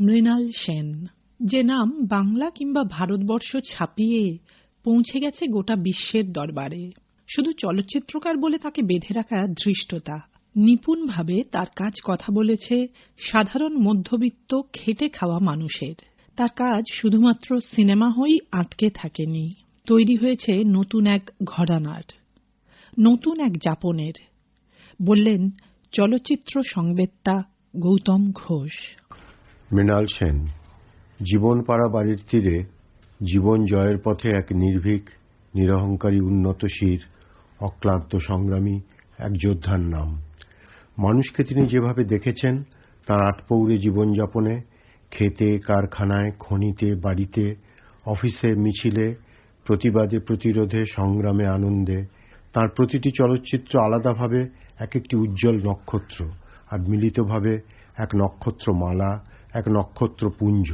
মৃণাল সেন, যে নাম বাংলা কিংবা ভারতবর্ষ ছাপিয়ে পৌঁছে গেছে গোটা বিশ্বের দরবারে। শুধু চলচ্চিত্রকার বলে তাকে বেঁধে রাখা ধৃষ্টতা। নিপুণভাবে তার কাজ কথা বলেছে সাধারণ মধ্যবিত্ত খেটে খাওয়া মানুষের। তার কাজ শুধুমাত্র সিনেমা হয়েই আটকে থাকেনি। তৈরি হয়েছে নতুন এক ঘরানার, নতুন এক যাপনের। বললেন, চলচ্চিত্র সংবেদতা গৌতম ঘোষ। মৃণাল সেন জীবন পাড়া বাড়ির তীরে জীবন জয়ের পথে এক নির্ভীক, নিরহংকারী উন্নত শির, অক্লান্ত সংগ্রামী এক যোদ্ধার নাম। মানুষকে তিনি যেভাবে দেখেছেন, তার আটপৌরে জীবনযাপনে, খেতে, কারখানায়, খনিতে, বাড়িতে, অফিসে মিছিলে, প্রতিবাদে প্রতিরোধে, সংগ্রামে আনন্দে, তার প্রতিটি চলচ্চিত্র আলাদাভাবে এক একটি উজ্জ্বল নক্ষত্র, আর মিলিতভাবে এক নক্ষত্রমালা নক্ষত্রপুঞ্জ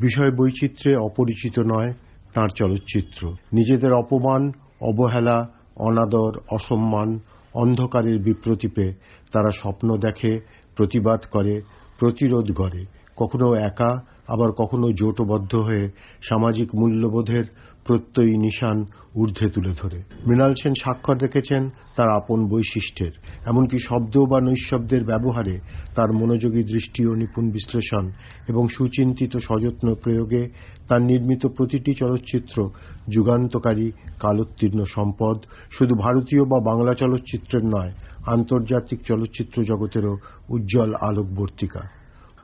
বিষয় বৈচিত্র্যে অপরিচিত নয়, তার চলচ্চিত্র। নিজেদের অপমান, অবহেলা, অনাদর, অসম্মান, অন্ধকারের বিপ্রতীপে তারা স্বপ্ন দেখে, প্রতিবাদ করে, প্রতিরোধ করে কখনো একা, আবার কখনো জোটবদ্ধ হয়ে সামাজিক মূল্যবোধের প্রত্যয়ী নিশান ঊর্ধ্বে তুলে ধরে। মৃণাল সেন স্বাক্ষর রেখেছেন তার আপন বৈশিষ্ট্যের। এমনকি শব্দ বা নৈশব্দের ব্যবহারে তার মনোযোগী দৃষ্টি ও নিপুণ বিশ্লেষণ এবং সুচিন্তিত সযত্ন প্রয়োগে তার নির্মিত প্রতিটি চলচ্চিত্র যুগান্তকারী, কালোত্তীর্ণ সম্পদ, শুধু ভারতীয় বা বাংলা চলচ্চিত্রের নয়, আন্তর্জাতিক চলচ্চিত্র জগতেরও উজ্জ্বল আলোকবর্তিকা।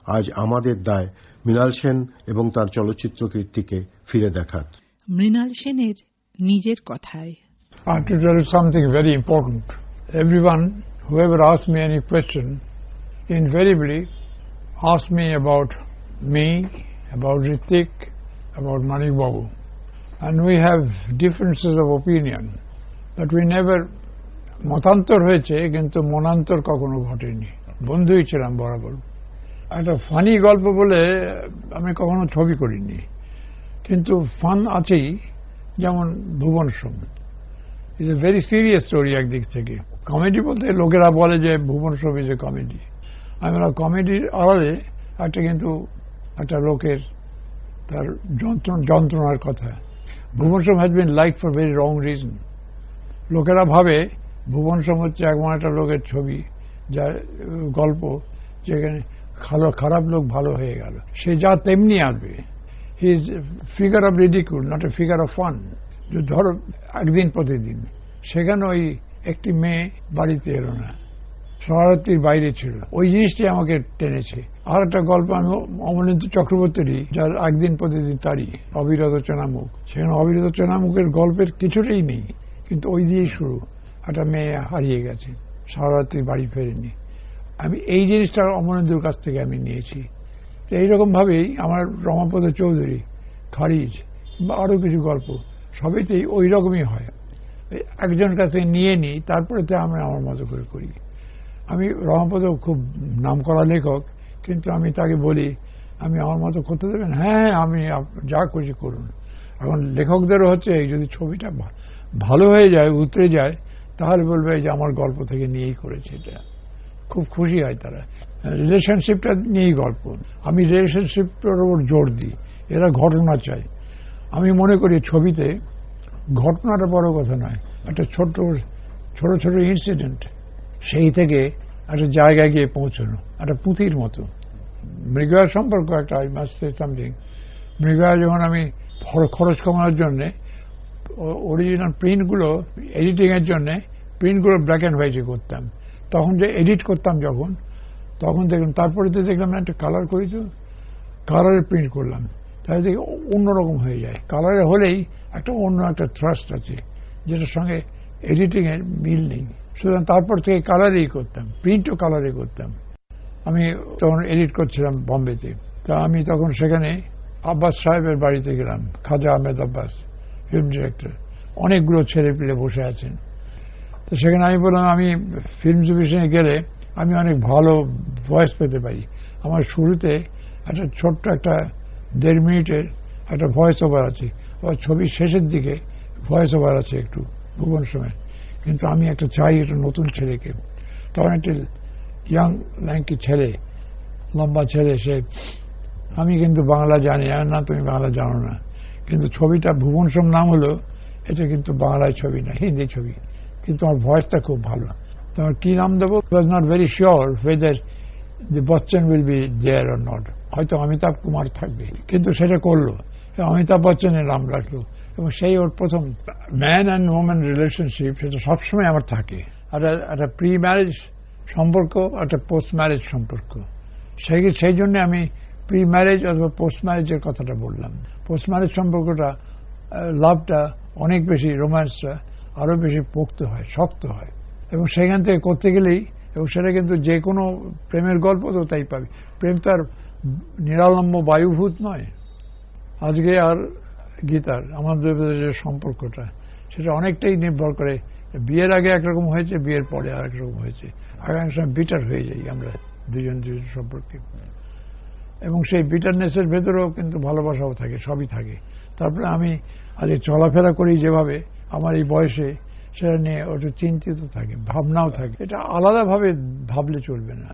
আজ আমাদের দায় মৃণাল সেন এবং তার চলচ্চিত্র কীর্তিকে ফিরে দেখার। মৃণাল সেনের নিজের কথায় something very. Everyone, whoever asks me any question, invariably asks me about me, about Ritik, about Manik Babu. And we have differences of opinion. But we never মতান্তর হয়েছে কিন্তু মনান্তর কখনো ঘটেনি বন্ধুই ছিলাম বরাবর একটা ফানি গল্প বলে আমি কখনো ছবি করিনি কিন্তু ফান আছেই, যেমন Bhuvan Shome is a very serious story একদিক থেকে। কমেডি বলতে লোকেরা বলে যে ভুবন সোম ইজ এ কমেডি আমি বলা কমেডির আড়ালে একটা কিন্তু একটা লোকের তার যন্ত্রণার কথা। Bhuvan Shome has been like for very wrong reason লোকেরা ভাবে ভুবন সোম হচ্ছে এমন একটা লোকের ছবি, যা, গল্প, যেখানে খারাপ লোক ভালো হয়ে গেল। সে যা তেমনি আসবে। His figure of ridicule not a figure of fun ধরো, একদিন প্রতিদিন। সেখানে ওই একটি মেয়ে বাড়িতে এলো না। শহরাত্রির বাইরে ছিল। ওই জিনিসটি আমাকে টেনেছে। আর একটা গল্প আমি অমরেন্দ্র চক্রবর্তীরই, যার একদিন প্রতিদিন তারই, অবিরত চেনামুখ। সেখানে অবিরত চেনামুখের গল্পের কিছুটাই নেই। কিন্তু ওই দিয়েই শুরু। একটা মেয়ে হারিয়ে গেছে। শহরাত্রির বাড়ি ফেরেনি। আমি, এই জিনিসটা অমরেন্দ্রর কাছ থেকে আমি নিয়েছি। তো এইরকম ভাবেই আমার রমাপদ চৌধুরী, খারিজ, বা আরও কিছু গল্প সবইতেই ওই রকমই হয়। একজন কাছে নিয়ে নিই, তারপরে তো আমরা আমার মতো করে করি। আমি রমাপদ খুব নাম করা লেখক, কিন্তু আমি তাকে বলি, আমি আমার মতো করতে দেবেন? হ্যাঁ হ্যাঁ আমি যা খুশি করুন। এখন লেখকদেরও হচ্ছে, এই যদি ছবিটা ভালো হয়ে যায়, উতরে যায়, তাহলে বলবে যে, আমার গল্প থেকে নিয়েই করেছে এটা। খুব খুশি হয় তারা। রিলেশনশিপটা নিয়েই গল্প। আমি রিলেশনশিপটার ওপর জোর দিই। এরা ঘটনা চাই আমি মনে করি ছবিতে ঘটনাটা বড় কথা নয়। একটা ছোট ছোট ছোট ইনসিডেন্ট সেই থেকে একটা জায়গায় গিয়ে পৌঁছানো। একটা পুঁথির মতো। মৃগয়া সম্পর্ক একটা আই সামথিং মৃগয়া যখন আমি খরচ কমানোর জন্যে অরিজিনাল প্রিন্টগুলো এডিটিংয়ের জন্যে প্রিন্টগুলো ব্ল্যাক অ্যান্ড হোয়াইটে করতাম। তখন যে এডিট করতাম যখন তখন দেখলাম, তারপরে তো দেখলাম একটা কালার করি তো কালারে প্রিন্ট করলাম। তাহলে দেখি অন্যরকম হয়ে যায়। কালারে হলেই একটা অন্য একটা থ্রাস্ট আছে, যেটার সঙ্গে এডিটিং এর মিল নেই। সুতরাং তারপর থেকে কালারেই করতাম প্রিন্টও কালারে করতাম। আমি তখন এডিট করছিলাম বম্বেতে তা আমি তখন সেখানে আব্বাস সাহেবের বাড়িতে গেলাম, খাজা আহমেদ আব্বাস ফিল্ম ডিরেক্টর অনেকগুলো ছেলে পিলে বসে আছেন। তো সেখানে আমি বললাম, আমি ফিল্ম ডিভিশনে গেলে আমি অনেক ভালো ভয়েস পেতে পারি। আমার শুরুতে একটা ছোট্ট একটা দেড় মিনিটের একটা ভয়েস ওভার আছে। আবার ছবির শেষের দিকে ভয়েস ওভার আছে একটু, ভুবন সময় কিন্তু আমি একটা চাই একটা নতুন ছেলেকে। তখন একটা ইয়াং ল্যাঙ্কি ছেলে, লম্বা ছেলে, সে আমি কিন্তু বাংলা জানি, আর না, তুমি বাংলা জানো না। কিন্তু ছবিটা ভুবন সোম নাম হলো, এটা কিন্তু বাংলায় ছবি না, হিন্দি ছবি। কিন্তু আমার ভয়েসটা খুব ভালো। তোমার কি নাম দেবো? Was not very sure whether the Bachchan will be there or not হয়তো অমিতাভ কুমার থাকবে। কিন্তু সেটা করল। অমিতাভ বচ্চনের নাম রাখল। এবং সেই ওর প্রথম ম্যান অ্যান্ড ওম্যান রিলেশনশিপ সেটা সবসময় আমার থাকে। আর একটা প্রি ম্যারেজ সম্পর্ক একটা পোস্ট ম্যারেজ সম্পর্ক। সেই সেই জন্য আমি প্রি ম্যারেজ অথবা পোস্ট ম্যারেজের কথাটা বললাম। পোস্ট ম্যারেজ সম্পর্কটা লাভটা অনেক বেশি রোম্যান্সটা আরও বেশি পোক্ত হয়, শক্ত হয়। এবং সেখান থেকে করতে গেলেই এবং সেটা কিন্তু যে কোনো প্রেমের গল্প তো তাই পাবে। প্রেম তো আর নিরালম্ব বায়ুভূত নয়। আজকে আর গীতার আমাদের যে সম্পর্কটা, সেটা অনেকটাই নির্ভর করে বিয়ের আগে একরকম হয়েছে, বিয়ের পরে আর একরকম হয়েছে। আগামী সময় বিটার হয়ে যাই আমরা দুজন দুজন সম্পর্কে। এবং সেই বিটারনেসের ভেতরেও কিন্তু ভালোবাসাও থাকে, সবই থাকে। তারপরে আমি আজ চলাফেরা করি যেভাবে, আমার এই বয়সে সেটা নিয়ে একটু চিন্তিত থাকে ভাবনাও থাকে। এটা আলাদাভাবে ভাবলে চলবে না।